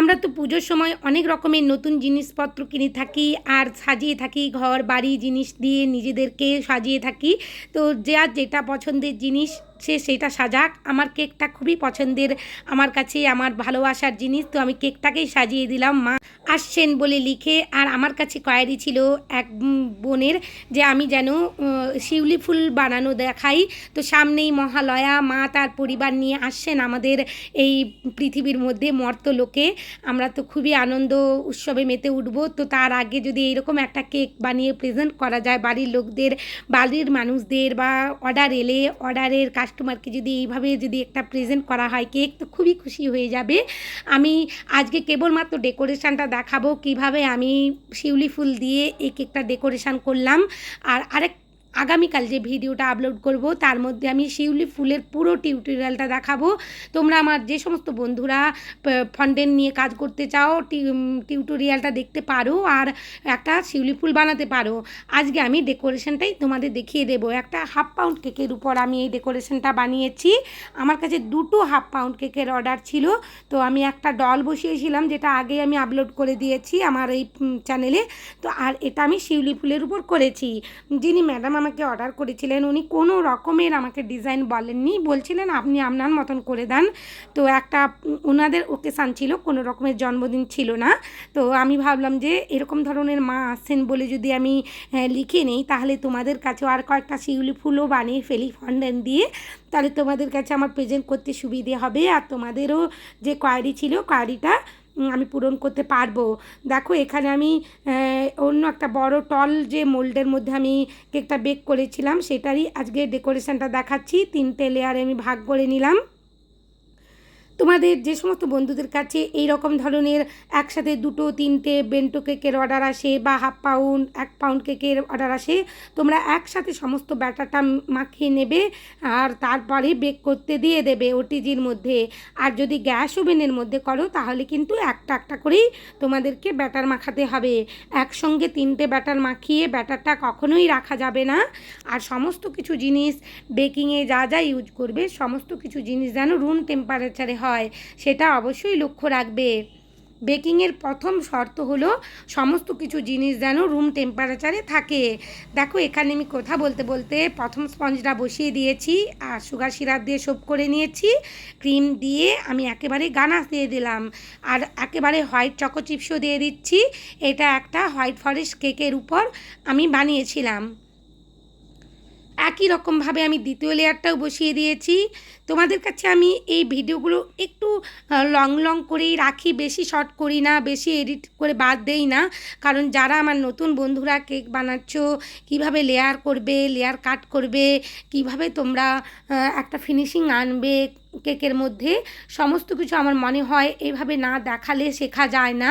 আমরা তো পুজোর সময় অনেক রকমের নতুন জিনিসপত্র কিনে থাকি আর সাজিয়ে থাকি, ঘর, বাড়ি, জিনিস দিয়ে নিজেদেরকে সাজিয়ে থাকি। তো যে আর যেটা পছন্দের জিনিস সে সেটা সাজাক। আমার কেকটা খুবই পছন্দের। আমার কাছে আমার ভালোবাসার জিনিস, তো আমি কেকটাকেই সাজিয়ে দিলাম। মা আসছেন বলে লিখে, আর আমার কাছে কয়েরি ছিল এক বোনের যে আমি যেন শিউলি ফুল বানানো দেখাই। তো সামনেই মহালয়া, মা তার পরিবার নিয়ে আসছেন আমাদের এই পৃথিবীর মধ্যে মর্ত লোকে। আমরা তো খুবই আনন্দ উৎসবে মেতে উঠব। তো তার আগে যদি এইরকম একটা কেক বানিয়ে প্রেজেন্ট করা যায় বাড়ির লোকদের, বাড়ির মানুষদের বা অর্ডার এলে অর্ডারের কাস্টমারকে যদি এইভাবে যদি একটা প্রেজেন্ট করা হয় কেক তো খুবই খুশি হয়ে যাবে। আমি আজকে কেবলমাত্র ডেকোরেশানটা দেখাবো, কীভাবে আমি শিউলি ফুল দিয়ে এই কেকটা ডেকোরেশান করলাম। আর আরেক আগামীকাল যে ভিডিওটা আপলোড করব, তার মধ্যে আমি শিউলি ফুলের পুরো টিউটোরিয়ালটা দেখাবো। তোমরা আমার যে সমস্ত বন্ধুরা ফন্ডেন নিয়ে কাজ করতে চাও টিউটোরিয়ালটা দেখতে পারো আর একটা শিউলি ফুল বানাতে পারো, আজকে আমি ডেকোরেশনটাই তোমাদের দেখিয়ে দেবো। একটা হাফ পাউন্ড কেকের উপর আমি এই ডেকোরেশনটা বানিয়েছি। আমার কাছে দুটো হাফ পাউন্ড কেকের অর্ডার ছিল, তো আমি একটা ডল বসিয়েছিলাম, যেটা আগে আমি আপলোড করে দিয়েছি আমার এই চ্যানেলে তো আর এটা আমি শিউলি ফুলের উপর করেছি। যিনি ম্যাডাম আমাকে অর্ডার করেছিলেন, উনি কোনো রকমের আমাকে ডিজাইন বলেননি, বলছিলেন আপনি আপনার মতন করে দেন। তো একটা ওনাদের ওকেশান ছিল, কোনো রকমের জন্মদিন ছিল না। তো আমি ভাবলাম যে এরকম ধরনের মা আসছেন বলে যদি আমি লিখে নেই, তাহলে তোমাদের কাছেও আর কয়েকটা শিউলি ফুলও বানিয়ে ফেলি ফন্ডেন দিয়ে। তাহলে তোমাদের কাছে আমার প্রেজেন্ট করতে সুবিধে হবে। আর তোমাদেরও যে কোয়ারি ছিল কোয়ারিটা আমি পূরণ করতে পারব। দেখো, এখানে আমি অন্য একটা বড় টল যে মোল্ডের মধ্যে আমি কেকটা বেক করেছিলাম, সেটারই আজকে ডেকোরেশনটা দেখাচ্ছি। তিনটে লেয়ারে আমি ভাগ করে নিলাম। তোমাদের যে সমস্ত বন্ধুদের কাছে এই রকম ধরনের একসাথে দুটো, তিনটে বেন্টো কেকের অর্ডার আসে বা হাফ পাউন্ড এক পাউন্ড কেকের অর্ডার আসে, তোমরা একসাথে সমস্ত ব্যাটারটা মাখিয়ে নেবে আর তারপরে বেক করতে দিয়ে দেবে ওটিজির মধ্যে। আর যদি গ্যাস ওভেনের মধ্যে করো, তাহলে কিন্তু একটা একটা করেই তোমাদেরকে ব্যাটার মাখাতে হবে। একসঙ্গে তিনটে ব্যাটার মাখিয়ে ব্যাটারটা কখনোই রাখা যাবে না। আর সমস্ত কিছু জিনিস বেকিংয়ে যা যা ইউজ করবে, সমস্ত কিছু জিনিস যেন রুম টেম্পারেচারে হয়। সেটা অবশ্যই লক্ষ্য রাখবে। বেকিংয়ের প্রথম শর্ত হলো সমস্ত কিছু জিনিস যেন রুম টেম্পারেচারে থাকে। দেখো, এখানে আমি কথা বলতে বলতে প্রথম স্পঞ্জটা বসিয়ে দিয়েছি, আর সুগার সিরাপ দিয়ে সোপ করে নিয়েছি ক্রিম দিয়ে আমি একেবারে গানাশ দিয়ে দিলাম। আর একেবারে হোয়াইট চকো চিপসও দিয়ে দিচ্ছি, এটা একটা হোয়াইট ফরেস্ট কেকের উপর আমি বানিয়েছিলাম। একই রকমভাবে আমি দ্বিতীয় লেয়ারটাও বসিয়ে দিয়েছি। তোমাদের কাছে আমি এই ভিডিওগুলো একটু লং লং করেই রাখি, বেশি শর্ট করি না, বেশি এডিট করে বাদ দেই না। কারণ যারা আমার নতুন বন্ধুরা কেক বানাচ্ছ, কীভাবে লেয়ার করবে, লেয়ার কাট করবে, কীভাবে তোমরা একটা ফিনিশিং আনবে কেকের মধ্যে সমস্ত কিছু আমার মনে হয়, এভাবে না দেখালে শেখা যায় না।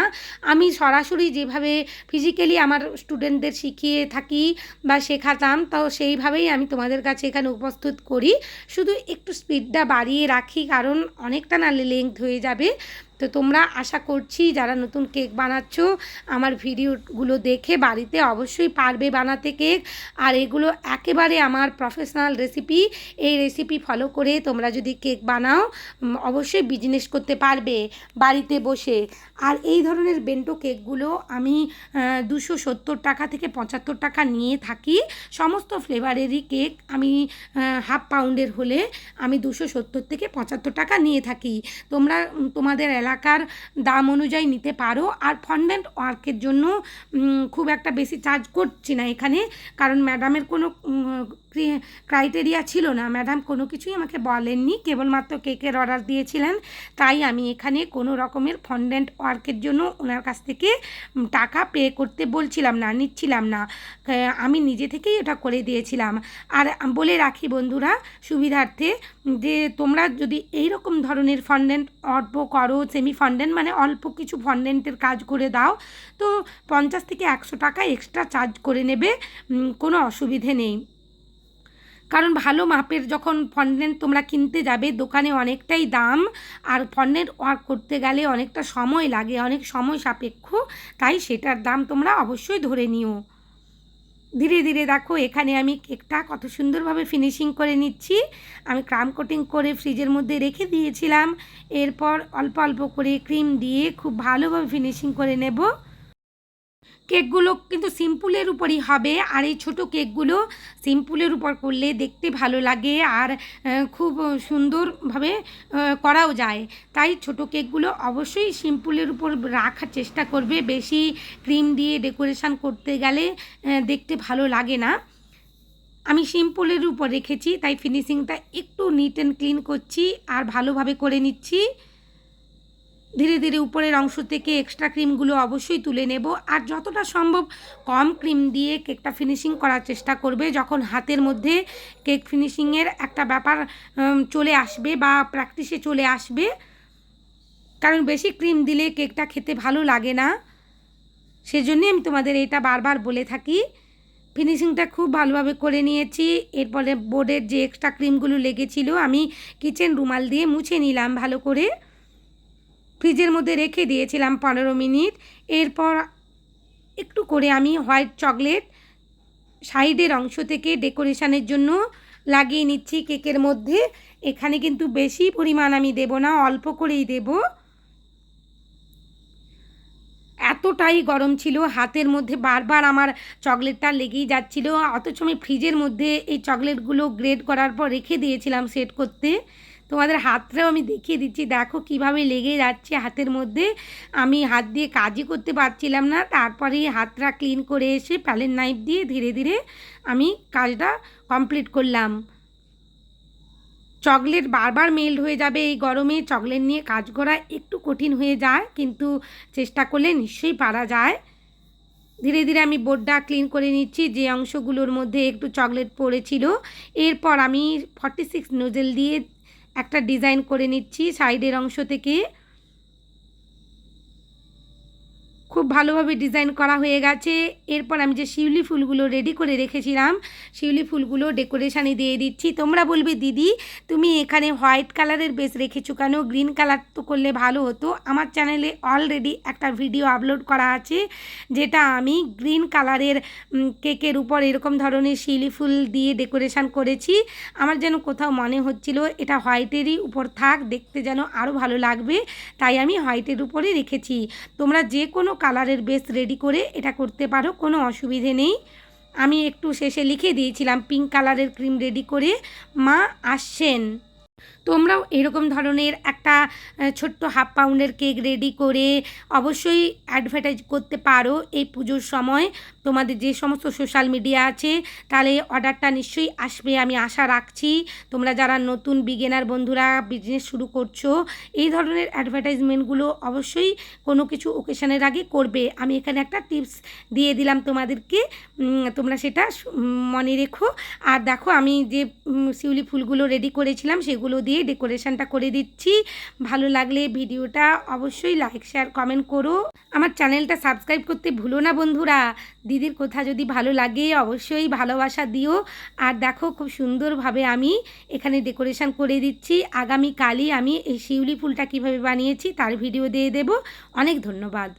আমি সরাসরি যেভাবে ফিজিক্যালি আমার স্টুডেন্টদের শিখিয়ে থাকি বা শেখাতাম, তো সেইভাবেই আমি তোমাদের কাছে এখানে উপস্থিত করি। শুধু একটু স্পিডটা বাড়িয়ে রাখি, কারণ অনেকটা না লেংথ হয়ে যাবে। তো তোমরা আশা করছি যারা নতুন কেক বানাচ্ছ, আমার ভিডিওগুলো দেখে বাড়িতে অবশ্যই পারবে বানাতে কেক। আর এগুলো একেবারে আমার প্রফেশনাল রেসিপি এই রেসিপি ফলো করে তোমরা যদি কেক বানাও অবশ্যই বিজনেস করতে পারবে বাড়িতে বসে। আর এই ধরনের বেন্টো কেকগুলো আমি দুশো সত্তর টাকা থেকে পঁচাত্তর টাকা নিয়ে থাকি। সমস্ত ফ্লেভারেরই কেক আমি হাফ পাউন্ডের হলে আমি দুশো সত্তর থেকে পঁচাত্তর টাকা নিয়ে থাকি। তোমরা তোমাদের এলাকার দাম অনুযায়ী নিতে পারো। আর ফন্ডেন্ট ওয়ার্কের জন্য খুব একটা বেশি চার্জ করছি না এখানে। কারণ ম্যাডামের কোনো ক্রাইটেরিয়া ছিল না। ম্যাডাম কোনো কিছুই আমাকে বলেননি। কেবলমাত্র কেকের অর্ডার দিয়েছিলেন। তাই আমি এখানে কোনো রকমের ফন্ডেন্ট ওয়ার্কের জন্য ওনার কাছ থেকে টাকা পে করতে বলছিলাম না, নিচ্ছিলাম না। আমি নিজে থেকেই এটা করে দিয়েছিলাম। আর বলে রাখি বন্ধুরা, সুবিধার্থে, যে তোমরা যদি এই রকম ধরনের ফন্ডেন্ট অল্প করো সেমি ফন্ডেন্ট মানে অল্প কিছু ফন্ডেন্টের কাজ করে দাও, তো পঞ্চাশ থেকে একশো টাকা এক্সট্রা চার্জ করে নেবে কোনো অসুবিধে নেই। কারণ ভালো মাপের যখন ফন্ডেন্ট তোমরা কিনতে যাবে, দোকানে অনেকটাই দাম আর ফন্ডেন্ট ওয়ার্ক করতে গেলে অনেকটা সময় লাগে, অনেক সময় সাপেক্ষ। তাই সেটার দাম তোমরা অবশ্যই ধরে নিও। ধীরে ধীরে দেখো, এখানে আমি কেকটা কত সুন্দরভাবে ফিনিশিং করে নিচ্ছি। আমি ক্রাম কোটিং করে ফ্রিজের মধ্যে রেখে দিয়েছিলাম। এরপর অল্প অল্প করে ক্রিম দিয়ে খুব ভালোভাবে ফিনিশিং করে নেব। কেকগুলো কিন্তু সিম্পুলের উপরই হবে। আর এই ছোটো কেকগুলো সিম্পুলের উপর করলে দেখতে ভালো লাগে আর খুব সুন্দরভাবে করাও যায়। তাই ছোটো কেকগুলো অবশ্যই সিম্পুলের উপর রাখার চেষ্টা করবে। বেশি ক্রিম দিয়ে ডেকোরেশন করতে গেলে দেখতে ভালো লাগে না। আমি সিম্পলের উপর রেখেছি, তাই ফিনিশিংটা একটু নিট অ্যান্ড ক্লিন করছি আর ভালোভাবে করে নিচ্ছি। ধীরে ধীরে উপরের অংশ থেকে এক্সট্রা ক্রিমগুলো অবশ্যই তুলে নেব। আর যতটা সম্ভব কম ক্রিম দিয়ে কেকটা ফিনিশিং করার চেষ্টা করবে। যখন হাতের মধ্যে কেক ফিনিশিংয়ের একটা ব্যাপার চলে আসবে বা প্র্যাকটিসে চলে আসবে, কারণ বেশি ক্রিম দিলে কেকটা খেতে ভালো লাগে না। সেজন্যই আমি তোমাদের এটা বারবার বলে থাকি। ফিনিশিংটা খুব ভালোভাবে করে নিয়েছি। এরপরে বোর্ডের যে এক্সট্রা ক্রিমগুলো লেগেছিল, আমি কিচেন রুমাল দিয়ে মুছে নিলাম ভালো করে। ফ্রিজের মধ্যে রেখে দিয়েছিলাম পনেরো মিনিট। এরপর একটু করে আমি হোয়াইট চকলেট সাইডের অংশ থেকে ডেকোরেশনের জন্য লাগিয়ে নিচ্ছি কেকের মধ্যে। এখানে কিন্তু বেশি পরিমাণ আমি দেব না, অল্প করেই দেব। এতটাই গরম ছিল, হাতের মধ্যে বারবার আমার চকলেটটা লেগেই যাচ্ছিল। অথচ আমি ফ্রিজের মধ্যে এই চকলেটগুলো গ্রেড করার পর রেখে দিয়েছিলাম সেট করতে। তোমাদের হাতটাও আমি দেখিয়ে দিচ্ছি। দেখো কীভাবে লেগে যাচ্ছে হাতের মধ্যে। আমি হাত দিয়ে কাজই করতে পারছিলাম না। তারপরেই হাতটা ক্লিন করে এসে প্যালেন নাইফ দিয়ে ধীরে ধীরে আমি কাজটা কমপ্লিট করলাম। চকলেট বারবার মেল্ট হয়ে যাবে এই গরমে। চকলেট নিয়ে কাজ করা একটু কঠিন হয়ে যায়, কিন্তু চেষ্টা করলে নিশ্চয়ই পারা যায়। ধীরে ধীরে আমি বোর্ডটা ক্লিন করে নিচ্ছি। যে অংশগুলোর মধ্যে একটু চকলেট পড়েছিল। এরপর আমি ফর্টি সিক্স নোজেল দিয়ে একটা ডিজাইন করে নিচ্ছি সাইডের অংশ থেকে। খুব ভালোভাবে ডিজাইন করা হয়ে গেছে। এরপর আমি যে শিউলি ফুলগুলো রেডি করে রেখেছিলাম, শিউলি ফুলগুলো ডেকোরেশানে দিয়ে দিচ্ছি। তোমরা বলবে, দিদি, তুমি এখানে হোয়াইট কালারের বেস রেখেছো কেন? গ্রিন কালার তো করলে ভালো হতো। আমার চ্যানেলে অলরেডি একটা ভিডিও আপলোড করা আছে, যেটা আমি গ্রিন কালারের কেকের উপর এরকম ধরনের শিউলি ফুল দিয়ে ডেকোরেশন করেছি। আমার যেন কোথাও মনে হচ্ছিল, এটা হোয়াইটেরই উপর থাক, দেখতে যেন আরও ভালো লাগবে। তাই আমি হোয়াইটের উপরে রেখেছি। তোমরা যে কোনো কালারের বেস রেডি করে এটা করতে পারো, কোনো অসুবিধে নেই। আমি একটু শেষে লিখে দিয়েছিলাম, পিঙ্ক কালারের ক্রিম রেডি করে মা আসছেন। তোমরাও এরকম ধরনের একটা ছোট্ট হাফ পাউন্ডের কেক রেডি করে অবশ্যই অ্যাডভার্টাইজ করতে পারো এই পুজোর সময়। তোমাদের যে সমস্ত সোশ্যাল মিডিয়া আছে, তাহলে অর্ডারটা নিশ্চয়ই আসবে, আমি আশা রাখছি। তোমরা যারা নতুন বিগেনার বন্ধুরা বিজনেস শুরু করছ, এই ধরনের অ্যাডভার্টাইজমেন্টগুলো অবশ্যই কোনো কিছু ওকেশনের আগে করবে। আমি এখানে একটা টিপস দিয়ে দিলাম তোমাদেরকে। তোমরা সেটা মনে রেখো। আর দেখো, আমি যে শিউলি ফুলগুলো রেডি করেছিলাম, সেগুলো দিয়ে ডেকোরেশনটা করে দিচ্ছি। ভালো লাগলে ভিডিওটা অবশ্যই লাইক, শেয়ার, কমেন্ট করো। আমার চ্যানেলটা সাবস্ক্রাইব করতে ভুলো না বন্ধুরা। দিদির কথা যদি ভালো লাগে অবশ্যই ভালোবাসা দিও। আর দেখো খুব সুন্দরভাবে আমি এখানে ডেকোরেশন করে দিচ্ছি। আগামীকালই আমি এই শিউলি ফুলটা কীভাবে বানিয়েছি তার ভিডিও দিয়ে দেব। অনেক ধন্যবাদ।